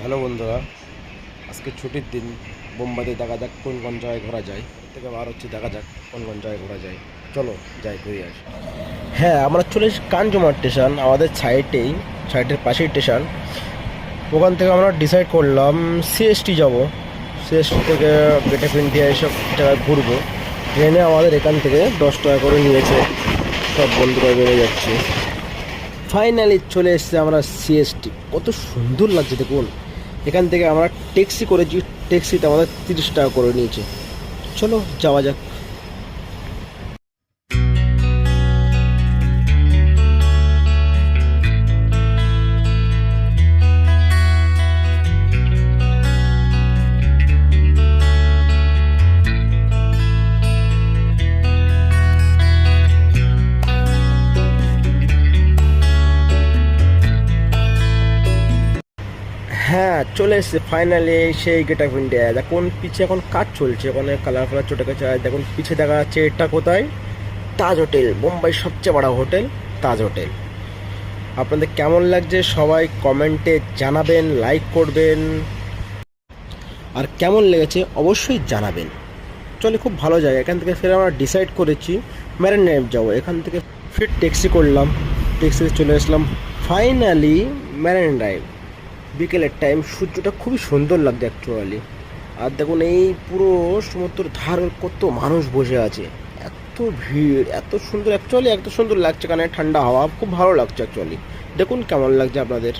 Hello বন্ধুরা, আজকে ছুটির দিন, বোম্বাইতে দেখা যাক কোন কোন জায়গায় ঘোরা যায়। থেকে বার হচ্ছে দেখা যাক কোন কোন জায়গায় ঘোরা যায়। চলো যাই ঘুরে আসি। হ্যাঁ আমরা চলে এসেছি কাঞ্জুমার স্টেশন, আমাদের সাইডেই সাইডের পাশেই স্টেশন। ওখান থেকে আমরা ডিসাইড করলাম সিএসটি যাব। সিএসটি থেকে গেট অফ ইন্ডিয়া এসব জায়গায় ঘুরবো। ট্রেনে আমাদের এখান থেকে দশ টাকা করে নিয়েছে। সব বন্ধুরা বেড়ে যাচ্ছে। ফাইনালি চলে এসেছে আমরা সিএসটি কত সুন্দর লাগছে দেখুন। এখান থেকে আমরা ট্যাক্সি করেছি ট্যাক্সিতে আমাদের তিরিশ টাকা করে নিয়েছে। চলো যাওয়া যাক। হ্যাঁ চলে এসেছে। ফাইনালি সেই গেট অফ ইন্ডিয়া দেখুন, পিছে এখন কাজ চলছে। ওখানে কালার কালার চটে আর দেখুন, পিছে দেখা যাচ্ছে এটা কোথায়? তাজ হোটেল বোম্বাই সবচেয়ে বড় হোটেল, তাজ হোটেল। আপনাদের কেমন লাগছে সবাই কমেন্টে জানাবেন লাইক করবেন। আর কেমন লেগেছে অবশ্যই জানাবেন। চলে, খুব ভালো জায়গা। এখান থেকে ফের আমরা ডিসাইড করেছি ম্যারেন ড্রাইভ যাব। এখান থেকে ফির ট্যাক্সি করলাম। ট্যাক্সিতে চলে আসলাম। ফাইনালি ম্যারেন ড্রাইভ বিকেলের টাইম সূর্যটা খুবই সুন্দর লাগছে অ্যাকচুয়ালি আর দেখুন এই পুরো সমুদ্রের ধার কত মানুষ বসে আছে। এত ভিড়, এত সুন্দর অ্যাকচুয়ালি এত সুন্দর লাগছে কারণ ঠান্ডা হাওয়া, খুব ভালো লাগছে অ্যাকচুয়ালি দেখুন কেমন লাগছে আপনাদের।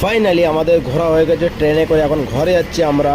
ফাইনালি আমাদের ঘোরা হয়ে গেছে ট্রেনে করে এখন ঘরে যাচ্ছি আমরা।